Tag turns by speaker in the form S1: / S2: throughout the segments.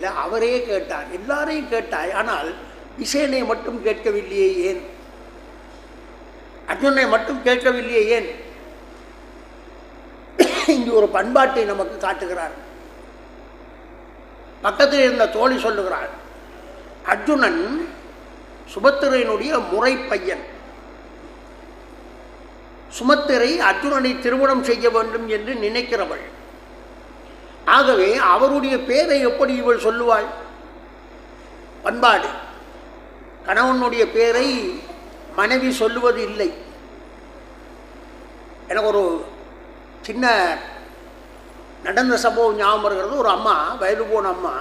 S1: இல்லை, அவரே கேட்டார். எல்லாரையும் கேட்டாய். ஆனால் விசேனை மட்டும் கேட்கவில்லையே ஏன்? அர்ஜுனை மட்டும் கேட்கவில்லையே ஏன்? இங்கு ஒரு பண்பாட்டை நமக்கு காட்டுகிறார். பக்கத்தில் இருந்த தோழி சொல்லுகிறாள் அர்ஜுனன் சுபத்திரையினுடைய முறை பையன் சுமத்திரை அர்ஜுனனை திருமணம் செய்ய வேண்டும் என்று நினைக்கிறவள். ஆகவே அவருடைய பேரை எப்படி இவள் சொல்லுவாள்? பண்பாடு. கணவனுடைய பேரை மனைவி சொல்லுவது இல்லை. எனக்கு ஒரு சின்ன நடந்த சம்பவம் ஞாபகம் இருக்கிறது ஒரு அம்மா வயது போன அம்மா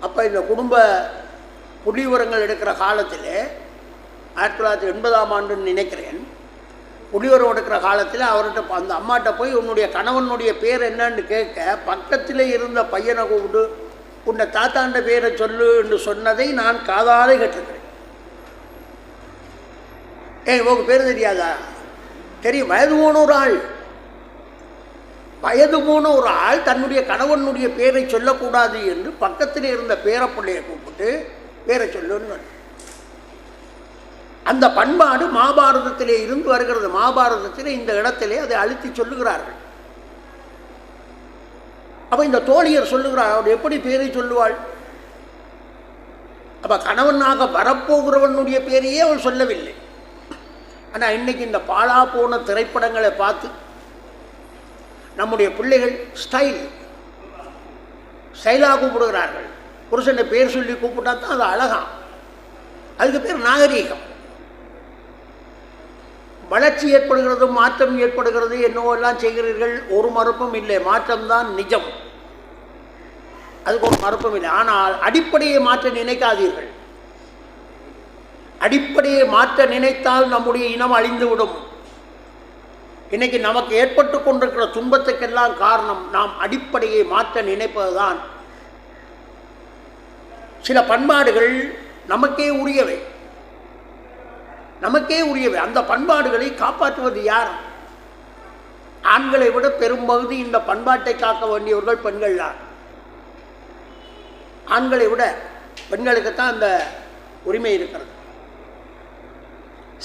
S1: அப்போ இந்த குடும்ப புள்ளிவிவரங்கள் எடுக்கிற காலத்தில் ஆயிரத்தி தொள்ளாயிரத்தி எண்பதாம் ஆண்டுன்னு நினைக்கிறேன் புளியோரம் எடுக்கிற காலத்தில் அவர்கிட்ட அந்த அம்மாட்ட போய் உன்னுடைய கணவனுடைய பேர் என்னன்னு கேட்க பக்கத்தில் இருந்த பையனை கூப்பிட்டு உன்னை தாத்தாண்ட பேரை சொல்லு என்று சொன்னதை நான் காதாலே கேட்டிருக்கிறேன். ஏ உங்க பேர் தெரியாதா? தெரியும் வயது போன ஒரு ஆள். வயது போன ஒரு ஆள் தன்னுடைய கணவனுடைய பேரை சொல்லக்கூடாது என்று பக்கத்தில் இருந்த பேரப்பிள்ளையை கூப்பிட்டு பேரை சொல்லுன்னு அந்த பண்பாடு மகாபாரதத்திலே இருந்து வருகிறது. மகாபாரதத்திலே இந்த இடத்திலே அதை அழுத்தி சொல்லுகிறார்கள். அப்போ இந்த தோழியர் சொல்லுகிறார் அவர் எப்படி பேரை சொல்லுவாள்? அப்போ கணவனாக வரப்போகிறவனுடைய பேரையே அவள் சொல்லவில்லை. ஆனால் இன்னைக்கு இந்த பாழா போன திரைப்படங்களை பார்த்து நம்முடைய பிள்ளைகள் ஸ்டைல் ஸ்டைலாக கூப்பிடுகிறார்கள். புருஷனை பேர் சொல்லி கூப்பிட்டா தான் அது அழகாம் அதுக்கு பேர் நாகரீகம். வளர்ச்சி ஏற்படுகிறது மாற்றம் ஏற்படுகிறது என்னவெல்லாம் செய்கிறீர்கள் ஒரு மறுப்பும் இல்லை. மாற்றம்தான் நிஜம். அதுக்கு ஒரு மறுப்பும் இல்லை. ஆனால் அடிப்படையை மாற்ற நினைக்காதீர்கள். அடிப்படையை மாற்ற நினைத்தால் நம்முடைய இனம் அழிந்துவிடும். இன்னைக்கு நமக்கு ஏற்பட்டு கொண்டிருக்கிற துன்பத்துக்கெல்லாம் காரணம் நாம் அடிப்படையை மாற்ற நினைப்பதுதான். சில பண்பாடுகள் நமக்கே உரியவை. நமக்கே உரியவை. அந்த பண்பாடுகளை காப்பாற்றுவது யார்? ஆண்களை விட பெரும்பகுதி இந்த பண்பாட்டை காக்க வேண்டியவர்கள் பெண்கள் தான். ஆண்களை விட பெண்களுக்குத்தான் அந்த உரிமை இருக்கிறது.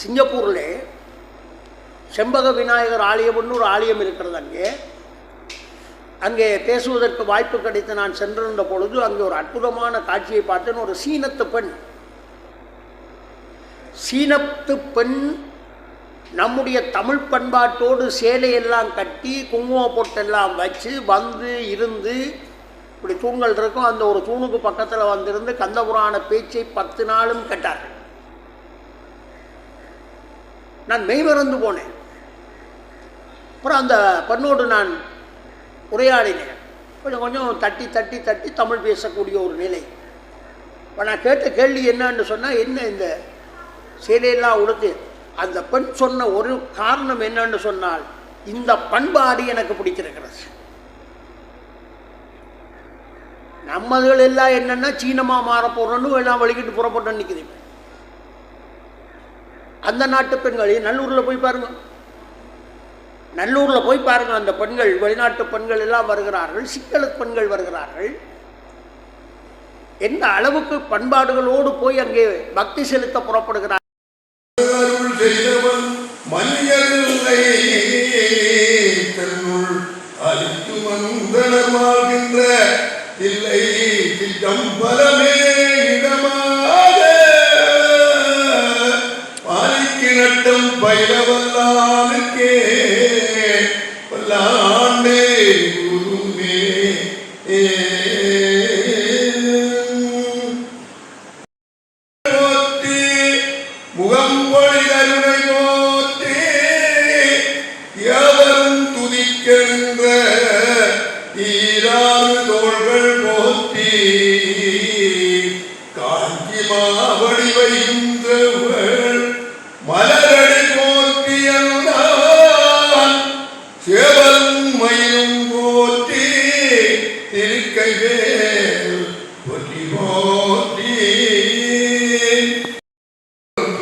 S1: சிங்கப்பூரில் செம்பக விநாயகர் ஆலயம்னு ஒரு ஆலயம் இருக்கிறது அங்கே. அங்கே பேசுவதற்கு வாய்ப்பு கிடைத்து நான் சென்றிருந்த பொழுது அங்கே ஒரு அற்புதமான காட்சியை பார்த்தேன். ஒரு சீனத்து பெண். சீனத்து பெண் நம்முடைய தமிழ் பண்பாட்டோடு சேலையெல்லாம் கட்டி குங்கும பொட்டெல்லாம் வச்சு வந்து இருந்து இப்படி தூண்கள் இருக்கும். அந்த ஒரு தூணுக்கு பக்கத்தில் வந்திருந்து கந்தபுராண பேச்சை பத்து நாளும் கேட்டார்கள். நான் மெய்மறந்து போனேன். அப்புறம் அந்த பெண்ணோடு நான் உரையாடினேன். கொஞ்சம் கொஞ்சம் தட்டி தட்டி தட்டி தமிழ் பேசக்கூடிய ஒரு நிலை. இப்போ நான் கேட்ட கேள்வி என்னன்னு சொன்னால் என்ன இந்த சேலையெல்லாம் உடுத்து அந்த பெண் சொன்ன ஒரு காரணம் என்னன்னு சொன்னால் இந்த பண்பாடு எனக்கு பிடிச்சிருக்கிறது நம்மதுகள் எல்லாம் என்னன்னா சீனமாக மாற போகிறோன்னு எல்லாம் வழிகிட்டு புறப்பட்டு நிற்குது அந்த நாட்டு பெண்கள் நல்லூரில் போய் பாருங்க. நல்லூரில் போய் பாருங்கள் அந்த பெண்கள் வெளிநாட்டு பெண்கள் எல்லாம் வருகிறார்கள் சிக்கலத் பெண்கள் வருகிறார்கள். எந்த அளவுக்கு பண்பாடுகளோடு போய் அங்கே பக்தி செலுத்த புறப்படுகிறார்கள்?
S2: வாழ்கின்ற இல்லை திட்டம் இடமாக பாலிக்கு நட்டம் பயிலவல்லானுக்கே. பல்லாண்டே குருமே போற்றி முகம் பொழி கருணை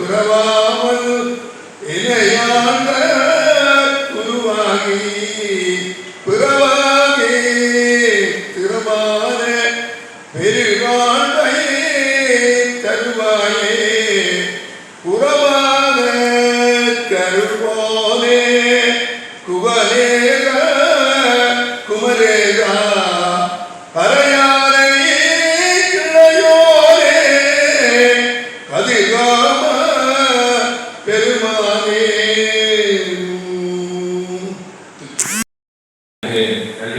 S2: துறவாமல் இணையாண்ட குருவாகி பிறவாகி திருமான பெருகாண்டையே தருவாயே குறவான கருவோனே குவலேகா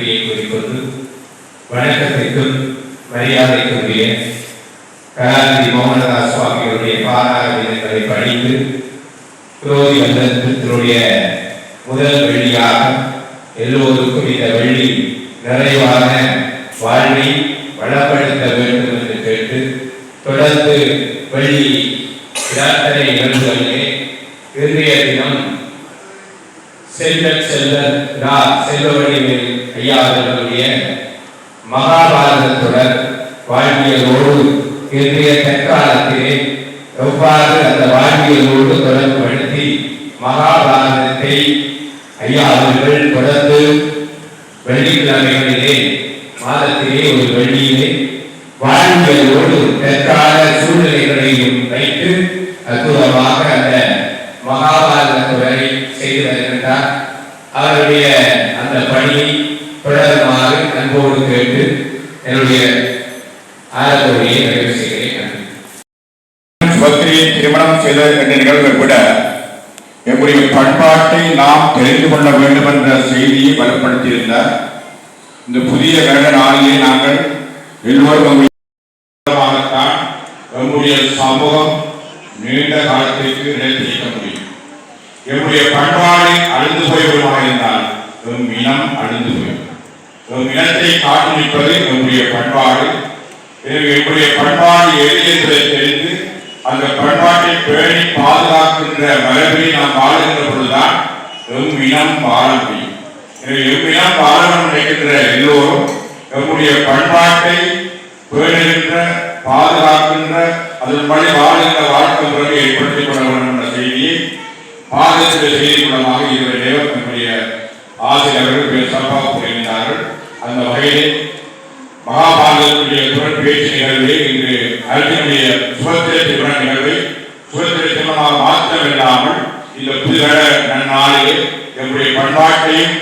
S3: நன்றியை குறிப்பது வணக்கத்திற்கும் மரியாதைக்குரிய கலாநிதி மோகனதாஸ் சுவாமியுடைய பாராட படித்து குரோதி வந்தத்தினுடைய முதல் வெள்ளியாக எல்லோருக்கும் இந்த வெள்ளி நிறைவான வாழ்வை வளப்படுத்த வேண்டும் என்று கேட்டு தொடர்ந்து வெள்ளி பிரார்த்தனை நிகழ்வுகளிலே இன்றைய தினம் செல்வ செல்வர் ரா செல்வவழிவேல் ஐயா அவர்களுடைய மகாபாரதத்துடன் வாழ்வியலோடு இன்றைய தற்காலத்திலே எவ்வாறு அந்த வாழ்வியலோடு தொடர்புபடுத்தி மகாபாரதத்தை ஐயா அவர்கள் தொடர்ந்து வெள்ளிக்கிழமைகளிலே மாதத்திலே ஒரு வெள்ளியிலே வாழ்வியலோடு தற்கால சூழ்நிலைகளையும் வைத்து அற்புதமாக அந்த மகாபாரத செய்து அவருடைய அந்த பணியை தொடருமாறு அன்போடு கேட்டு என்னுடைய ஆரம்புரையை நிறைவு செய்கிறேன்
S4: சுபத்திரியை திருமணம் செய்த என்ற நிகழ்வை விட எங்களுடைய பண்பாட்டை நாம் தெரிந்து கொள்ள வேண்டும் என்ற செய்தியை வலுப்படுத்தியிருந்தார். இந்த புதிய வருட நாளிலே நாங்கள் எல்லோரும் நம்முடைய நம்முடைய சமூகம் நீண்ட காலத்திற்கு நிலைத்திருக்க என்னுடைய பண்பாடு அழிந்து போய்விடுமாக இருந்தால் எம் இனம் அழிந்து போய்விடும் எம் இனத்தை காத்து நிற்பது நம்முடைய பண்பாடு. எனவே எம்முடைய பண்பாடு எது என்பதை தெரிந்து அந்த பண்பாட்டை பேணி பாதுகாக்கின்ற மரபில் நாம் வாழுகின்ற பொழுதுதான் எம் இனம் வாழ முடியும். எனவே எம் இனம் வாழணும் நினைக்கின்ற எல்லோரும் நம்முடைய பண்பாட்டை பேணுகின்ற பாதுகாக்கின்ற அதன் அதன்படி வாழ்கின்ற வாழ்க்கை முறையை ஏற்படுத்திக் கொள்ள வேண்டும் என்ற செய்தியை பாதத்தில் செய்தி மூலமாக இதுவரை நம்முடைய ஆசிரியர்கள் மிக சிறப்பாக கூறியிருந்தார்கள் அந்த வகையில் மகாபாரதத்துடைய துறன் பேச்சு நிகழ்வு இன்று அர்ஜுனுடைய சுதந்திர திருமண நிகழ்வை. சுதந்திர திருமணமாக மாத்திரமில்லாமல் இந்த புதுகட நன்னாளிலே நம்முடைய பண்பாட்டையும்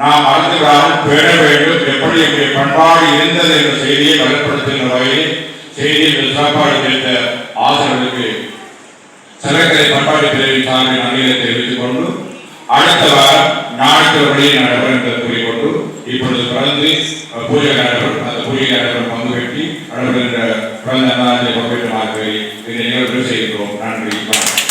S4: நாம் மறந்துவிடாமல் பேண வேண்டும். எப்படி நம்முடைய பண்பாடு இருந்தது என்ற செய்தியை வலுப்படுத்துகின்ற வகையில் செய்தியில் சிறப்பாடு தெரிந்த ஆசிரியர்களுக்கு சரக்கரை பண்பாட்டு பிரிவு சார்பின் அணியை தெரிவித்துக் கொண்டு அடுத்த வாரம் நாட்டு வழியை நடைபெறும் கூறிக்கொண்டு இப்பொழுது பிறந்து பூஜை நடைபெறும். அந்த பூஜை நடைபெறும் பங்கு வெட்டி நடைபெறுகின்ற பிறந்த நாளை பங்கேற்று இந்த நிகழ்வு செய்கின்றோம். நன்றி. வணக்கம்.